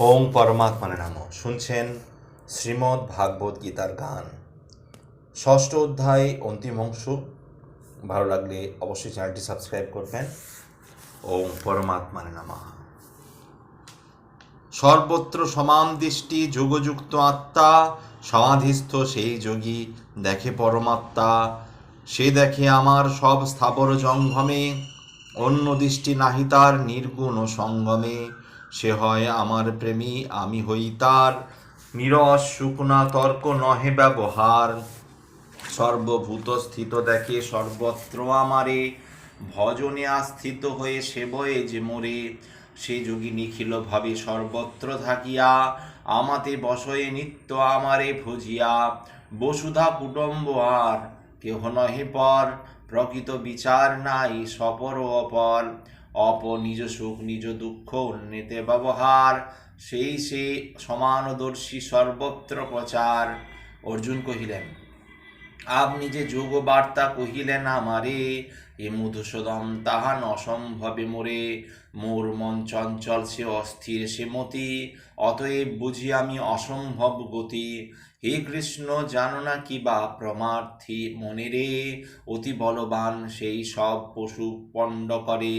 ওং পরমাত্মানে নাম। শুনছেন শ্রীমদ্ ভাগবত গীতার গান। ষষ্ঠ অধ্যায়, অন্তিম অংশ। ভালো লাগলে অবশ্যই চ্যানেলটি সাবস্ক্রাইব করবেন। ওং পরমাত্মানে নামা। সর্বত্র সমান দৃষ্টি, যোগযুক্ত আত্মা, সমাধিস্থ সেই যোগী দেখে পরমাত্মা। সে দেখে আমার সব স্থাবর জঙ্গমে অন্য দৃষ্টি নাহি তার নির্গুণ সঙ্গমে। সে হয় আমার প্রেমী, আমি হই তার। নিরস শুকনা তর্ক নহে ব্যবহার। সর্বভূত স্থিত দেখে সর্বত্র আমারে। ভজনে আস্থিত হয়ে সেবয়ে যে মোরে। সে যোগী নিখিল ভাবে সর্বত্র থাকিয়া। আমাতে বসয়ে নিত্য আমারে ভজিয়া। বসুধা কুটুম্ব আর কেহ নহে পর। প্রকৃত বিচার নাই, সপর অপর। অপ নিজ সুখ নিজ দুঃখ অন্যতে ব্যবহার সেই সে সমানদর্শী সর্বত্র প্রচার অর্জুন কহিলেন আপনি যে যোগ বার্তা কহিলেন আমারে, এ মধুসূদন তাহা অসম্ভবে মোরে। মোর মন চঞ্চল, সে অস্থির, সে মতি। অতএব বুঝি আমি অসম্ভব গতি। হে কৃষ্ণ, জানো না কি বা প্রমার্থী মনে রে অতি বলবান সেই সব পশু পণ্ড করে।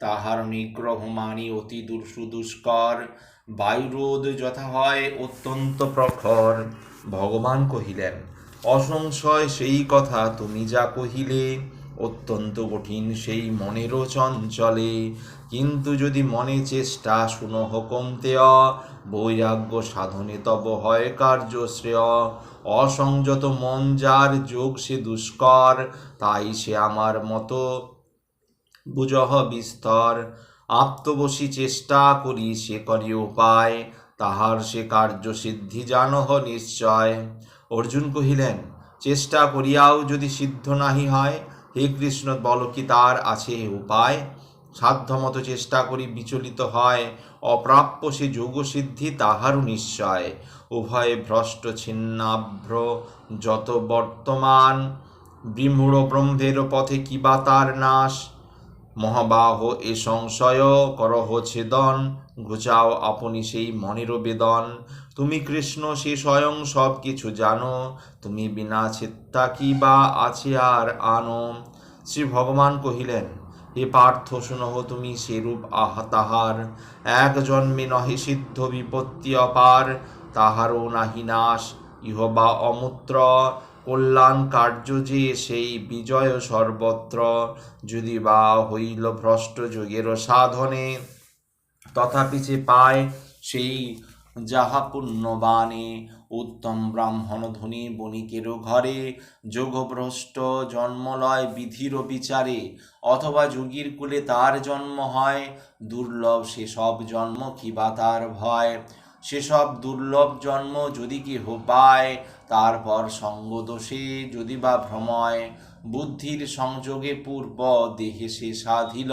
তাহার নিগ্রহ মানি অতি দুর্সু দুষ্কর, বায়ুরোধ যথা হয় অত্যন্ত প্রখর। ভগবান কহিলেন, অসংশয় সেই কথা, তুমি যা কহিলে অত্যন্ত কঠিন সেই মনেরও চঞ্চলে। কিন্তু যদি মনে চেষ্টা শুনহ কমতেয়, বৈরাগ্য সাধনে তব হয় কার্য শ্রেয় অসংযত মন যার যোগ সে দুষ্কর, তাই সে আমার মতো বুজহ বিস্তর। আত্মবশী চেষ্টা করি সে করি উপায়, তাহার সে কার্য সিদ্ধি জানহ নিশ্চয়। অর্জুন কহিলেন, চেষ্টা করিয়াও যদি সিদ্ধ নাহি হয়, হে কৃষ্ণ, বল কি তার আছে উপায়? সাধ্যমতো চেষ্টা করি বিচলিত হয়, অপ্রাপ্য সে যোগসিদ্ধি তাহারও নিশ্চয়। উভয়ে ভ্রষ্ট ছিন্নাভ্র, যত বর্তমান, বিমূঢ় ব্রহ্মের পথে কিবা তার নাশ? মহাবাহ এ সংশয়, করহ ছেদন, ঘুচাও আপনি সেই মনের বেদন। তুমি কৃষ্ণ, সে স্বয়ং সব কিছু জানো, তুমি বিনা চেত্তা কি বা আছে আর আনো? শ্রী ভগবান কহিলেন, হে পার্থ, শুনহ তুমি সেরূপ আহা তাহার। এক জন্মে নহে সিদ্ধ বিপত্তি অপার, তাহারও নাহি নাশ, ইহ বা অমূত্র। কল্যাণ কার্য যে সেই বিজয় সর্বত্র যদি বা হইল ভ্রষ্ট যোগের সাধনে, তথাপি যে পায় সেই যাহা পুণ্যবানে উত্তম ব্রাহ্মণ ধনী বণিকেরও ঘরে, যোগভ্রষ্ট জন্মলয় বিধির বিচারে, অথবা যোগীর কুলে তার জন্ম হয়, দুর্লভ সেসব জন্ম কিবা তার ভয়? সেসব দুর্লভ জন্ম যদি কেহ পায় তারপর সঙ্গদোষে যদি বা ভ্রময়, বুদ্ধির সংযোগে পূর্ব দেহে সে সাধিল।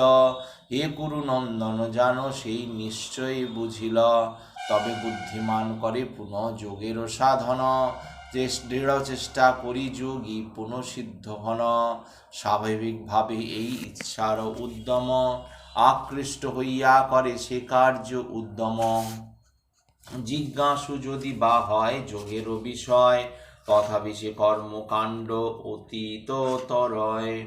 হে কুরু নন্দন জানো সেই নিশ্চয়ই বুঝিল। তবে বুদ্ধিমান করে পুনঃ যোগের সাধন। দৃঢ় চেষ্টা করি যোগী পুনঃ সিদ্ধ হন। স্বাভাবিকভাবে এই ইচ্ছার উদ্যম। আকৃষ্ট হইয়া করে সে কার্য উদ্যম। জিজ্ঞাসু যদি বা হয় যোগেরও বিষয়, তথাপি সে কর্মকাণ্ড অতীত তরয়।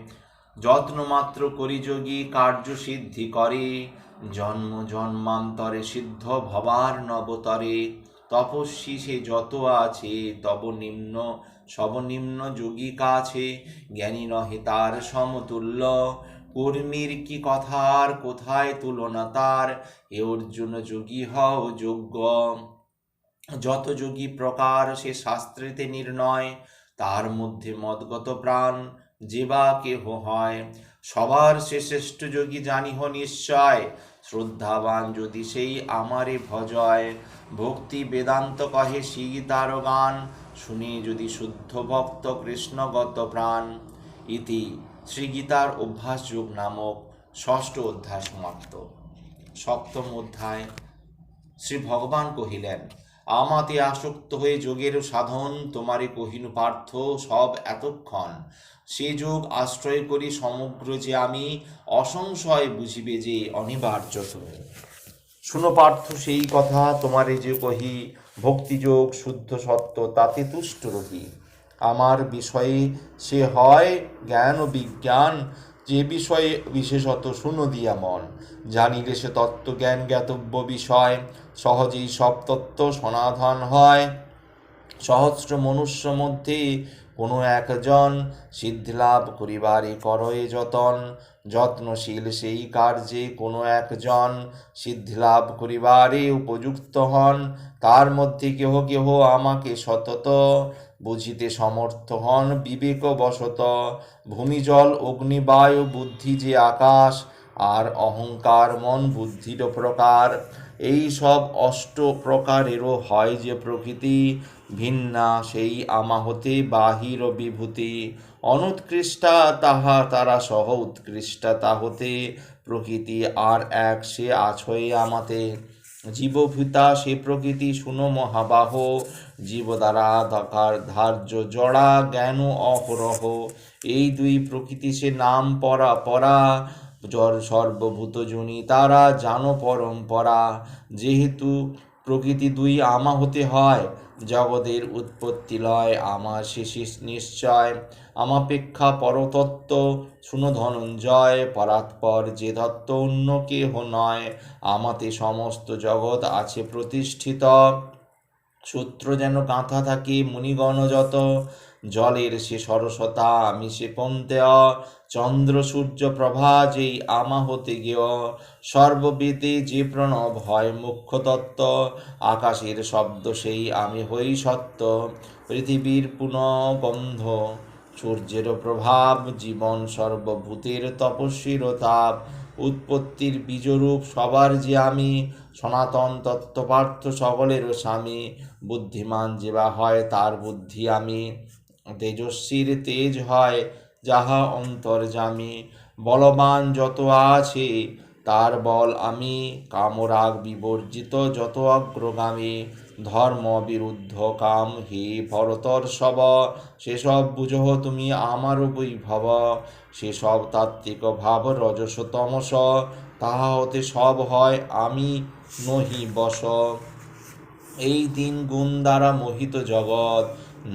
যত্নমাত্র করি যোগী, কার্য সিদ্ধি করে। জন্ম জন্মান্তরে সিদ্ধ ভবার নবতরে। তপস্বী সে যত আছে, তব নিম্ন সবনিম্ন যোগী কাছে। জ্ঞানী নহে তার সমতুল্য। কর্মীর কি কথার, কোথায় তুলনা তার? এ অর্জুন যোগী হও যোগ্য। যত যোগী প্রকার, সে শাস্ত্রেতে নির্ণয়। তার মধ্যে মদগত প্রাণ যে বা কেহ হয়। সবার সে শ্রেষ্ঠ যোগী জানিহ নিশ্চয়। শ্রদ্ধাবান যদি সেই আমারে ভজয়। ভক্তি বেদান্ত কহে সীতার গান। শুনে যদি শুদ্ধ ভক্ত কৃষ্ণগত প্রাণ। ইতি শ্রীগীতার অভ্যাস যোগ নামক ষষ্ঠ অধ্যায় সমাপ্ত। সপ্তম অধ্যায় শ্রী ভগবান কহিলেন, আমাতে আসক্ত হয়ে যোগের সাধন তোমারে কহিনু পার্থ, সব এতক্ষণ। সে যোগ আশ্রয় করি সমগ্র যে আমি, অসংশয় বুঝিবে যে অনিবার্য তুমি। শুনো পার্থ, সেই কথা তোমারে যে কহি, ভক্তিযোগ, শুদ্ধ সত্য, তাতে তুষ্ট রহি। আমার বিষয়ে সে হয় জ্ঞান ও বিজ্ঞান, যে বিষয়ে বিশেষত শুনো দিয়া মন। জানিলে সে তত্ত্বজ্ঞান জ্ঞাতব্য বিষয়, সহজেই সব তত্ত্ব সনাধন হয়। সহস্র মনুষ্য মধ্যে কোনো একজন সিদ্ধিলাভ করিবারে করয়ে যতন, যত্নশীল সেই কার্যে কোনো একজন সিদ্ধিলাভ করিবারে উপযুক্ত হন। তার মধ্যে কেহ কেহ আমাকে সতত বুঝিতে সমর্থ হন বিবেক বশত ভূমি জল অগ্নি বায়ু বুদ্ধি যে আকাশ, আর অহংকার মন বুদ্ধির প্রকার। এই সব অষ্ট প্রকারেরও হয় যে প্রকৃতি, ভিন্না সেই আমা হতে বাহির বিভূতি। অনুৎকৃষ্টা তাহা, তারা সহ উৎকৃষ্টা তাহতে। প্রকৃতি আর এক সে আছয়ে আমাতে। জীবভূতা সে প্রকৃতি, শুনো মহাবাহ। জীব দ্বারা দকার ধার্য জড়া, জ্ঞান অহরহ এই দুই প্রকৃতি সে নাম পরা পরা। জর সর্বভূত জনি তারা, জানো পরম্পরা। যেহেতু প্রকৃতি দুই আমা হতে হয়, জগতের উৎপত্তি লয় আমার শেষিস নিশ্চয়। আমাপেক্ষা পরতত্ত্ব, শুনো ধনঞ্জয়, পরাৎপর যে তত্ত্ব অন্য কেহ নয়। আমাতে সমস্ত জগৎ আছে প্রতিষ্ঠিত। সূত্র যেন কাঁথা থাকে, মুনিগণ যত, জলের সে সরসতা মিশে পন্তেয় চন্দ্র সূর্য প্রভা যেই আমা হতে গেয়, সর্ববেদে যে প্রণব হয় মুখ্য তত্ত্ব, আকাশের শব্দ সেই আমি হই সত্য, পৃথিবীর পুনগন্ধ সূর্যের প্রভাব জীবন সর্বভূতের তপস্বীর তাপ, উৎপত্তির বীজরূপ সবার যে আমি সনাতন তত্ত্বপার্থ সকলেরও স্বামী, বুদ্ধিমান যে বা হয় তার বুদ্ধি আমি। তেজস্বীর তেজ হয় যাহা অন্তর্জামী বলবান যত আছে তার বল আমি। কামরাগ বিবর্জিত যত অগ্রগামী। ধর্ম বিরুদ্ধ কাম হে ভরতর সব। সেসব বুঝহ তুমি আমারও বৈভব। সেসব তাত্ত্বিক ভাব রজস তমস তাহা হতে সব হয় আমি। নহি বশ এই দিন গুণ দ্বারা মোহিত জগৎ,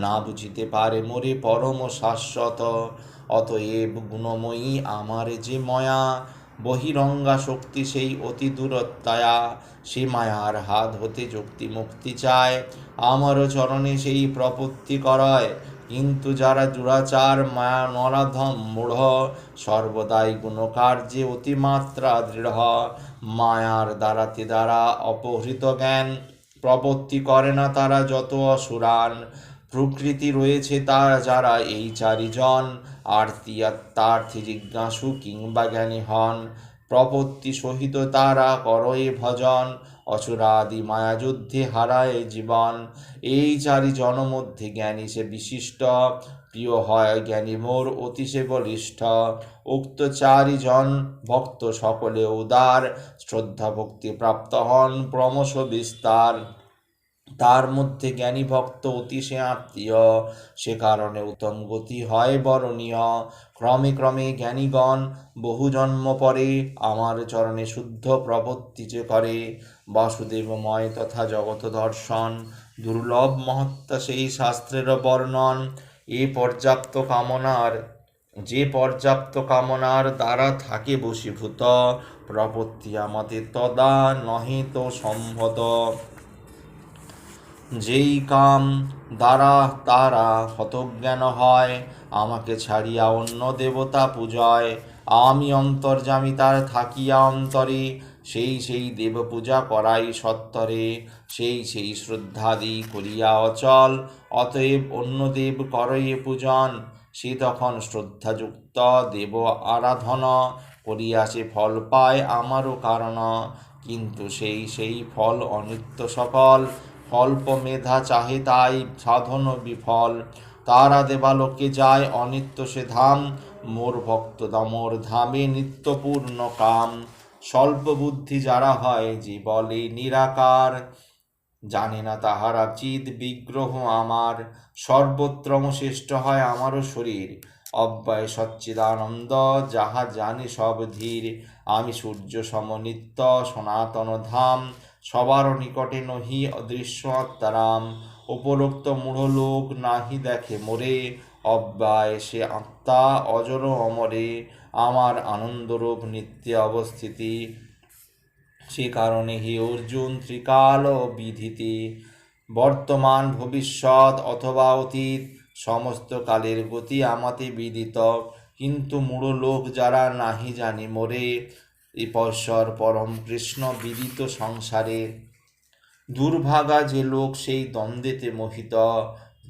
না বুঝিতে পারে মোরে পরম শাশ্বত। অতএব গুণময়ী আমার যে ময়া, বহিরঙ্গা শক্তি সেই অতি দূরত্বায়া। সে মায়ার হাত হতে যুক্তি মুক্তি চায়, আমার চরণে সেই প্রপত্তি করয়। কিন্তু যারা দুরাচার, মায়া, নরাধম, মূঢ়, সর্বদাই গুণকার্যে অতিমাত্রা দৃঢ়। মায়ার দ্বারাতে দ্বারা অপহৃত জ্ঞান প্রপত্তি করে না তারা যত অসুরান। প্রকৃতি রয়েছে তার যারা এই চারিজন আরতি আত্মার্থী জিজ্ঞাসু কিংবা জ্ঞানী হন। প্রপত্তি সহিত তারা করয়ে ভজন। অচুরাদি মায়াযুদ্ধে হারায় জীবন। এই চারি জনমধ্যে জ্ঞানী সে বিশিষ্ট, প্রিয় হয় জ্ঞানী মোর অতিশে বলিষ্ঠ। উক্ত চারি জন ভক্ত সকলে উদার, শ্রদ্ধা ভক্তি প্রাপ্ত হন, ক্রমশ বিস্তার। তার মধ্যে জ্ঞানী ভক্ত অতি সে আত্মীয়, সে কারণে উত্তম গতি হয় বরণীয়। ক্রমে ক্রমে জ্ঞানীগণ বহু জন্ম পরে আমার চরণে শুদ্ধ প্রবত্তি যে করে। বাসুদেবময় তথা জগত দর্শন দুর্লভ মহত্তা সেই শাস্ত্রের বর্ণন। এ পর্যাপ্ত কামনার, যে পর্যাপ্ত কামনার দ্বারা থাকে বশীভূত, প্রপত্তি আমাদের তদা নহে তো সম্ভত যেই কাম দ্বারা তারা হতজ্ঞান হয়, আমাকে ছাড়িয়া অন্য দেবতা পূজয়। আমি অন্তর্জামি তার থাকিয়া অন্তরে সেই সেই দেব পূজা করাই সত্তরে, সেই সেই শ্রদ্ধাদি করিয়া অচল, অতএব অন্য দেব করয়ে পূজন। সে তখন শ্রদ্ধাযুক্ত দেব আরাধনা করিয়া সে ফল পায় আমারও কারণ। কিন্তু সেই সেই ফল অনিত্য সকল, অল্প মেধা চাহে তাই সাধন বিফল। তারা দেবালোকে যায় অনিত্য সে ধাম, মোর ভক্ত দামোর ধামে নিত্যপূর্ণ কাম। স্বল্প বুদ্ধি যারা হয় যে বলে নিরাকার, জানে না তাহারা চিদ বিগ্রহ আমার, সর্বত্রম শ্রেষ্ঠ হয় আমারও শরীর। অব্যয় সচ্চিদানন্দ, যাহা জানে সব ধীর, আমি সূর্য সমনিত্য সনাতন ধাম, সবার নিকটে নহি অদৃশ্য আত্মারাম, উপরোক্ত মূঢ় লোক নাহি দেখে মোরে, অব্যয় সে আত্মা অজর অমরে আমার আনন্দরূপ নিত্য অবস্থিতি। সে কারণে হে অর্জুন, ত্রিকাল বিধিতে বর্তমান, ভবিষ্যৎ অথবা অতীত সমস্ত কালের গতি আমাতে বিদিত। কিন্তু মূঢ় লোক যারা নাহি জানি মোরে ইপশ্বর পরম কৃষ্ণ বিদিত সংসারে। দুর্ভাগা যে লোক সেই দ্বন্দ্বেতে মোহিত।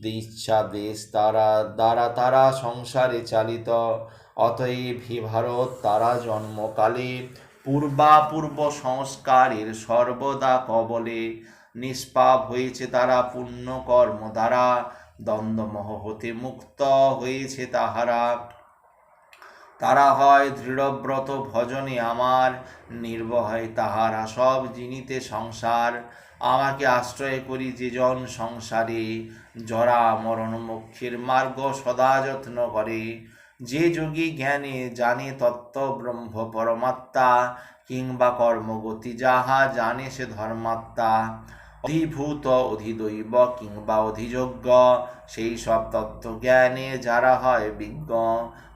ইচ্ছা দেশ তারা, দ্বারা তারা সংসারে চালিত। অতএব হি ভারত, তারা জন্মকালে পূর্বাপূর্ব সংস্কারের সর্বদা কবলে। নিষ্পাপ হয়েছে তারা পুণ্য কর্ম দ্বারা দ্বন্দ্বমহ হতে মুক্ত হয়েছে তাহারা। তারা হয় দৃঢ়ব্রত ভজনে আমার নির্ভয় তাহারা সব জিনিতে সংসার। আমাকে আশ্রয় করি যে জন সংসারে, জরা মরণ মুখ্যের মার্গ সদা যত্ন করে। যে যোগী জ্ঞানে জানে তত্ত্ব ব্রহ্ম পরমাত্মা কিংবা কর্মগতি যাহা জানে সে ধর্মাত্মা। অধিভূত অধিদৈব কিংবা অধিযোগ্য, সেই সব তত্ত্ব জ্ঞানে যারা হয় বিজ্ঞ,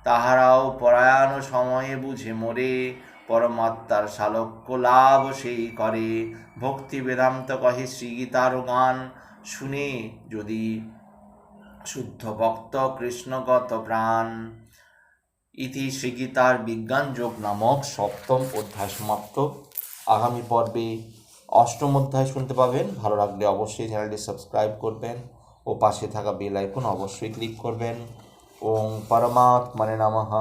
তাহারাও পরায়ণ সময়ে বুঝে মরে, পরমাত্মার শালক্য লাভ সেই করে। ভক্তি বেদান্ত কহে শ্রীগীতার গান, শুনে যদি শুদ্ধ ভক্ত কৃষ্ণগত প্রাণ। ইতি শ্রীগীতার বিজ্ঞান যোগ নামক সপ্তম অধ্যায় সমাপ্ত। আগামী পর্বে অষ্টম অধ্যায় শুনতে পাবেন। ভালো লাগলে অবশ্যই চ্যানেলটি সাবস্ক্রাইব করবেন ও পাশে থাকা বেল আইকন অবশ্যই ক্লিক করবেন। ওং পরমাত্মনে নমঃ।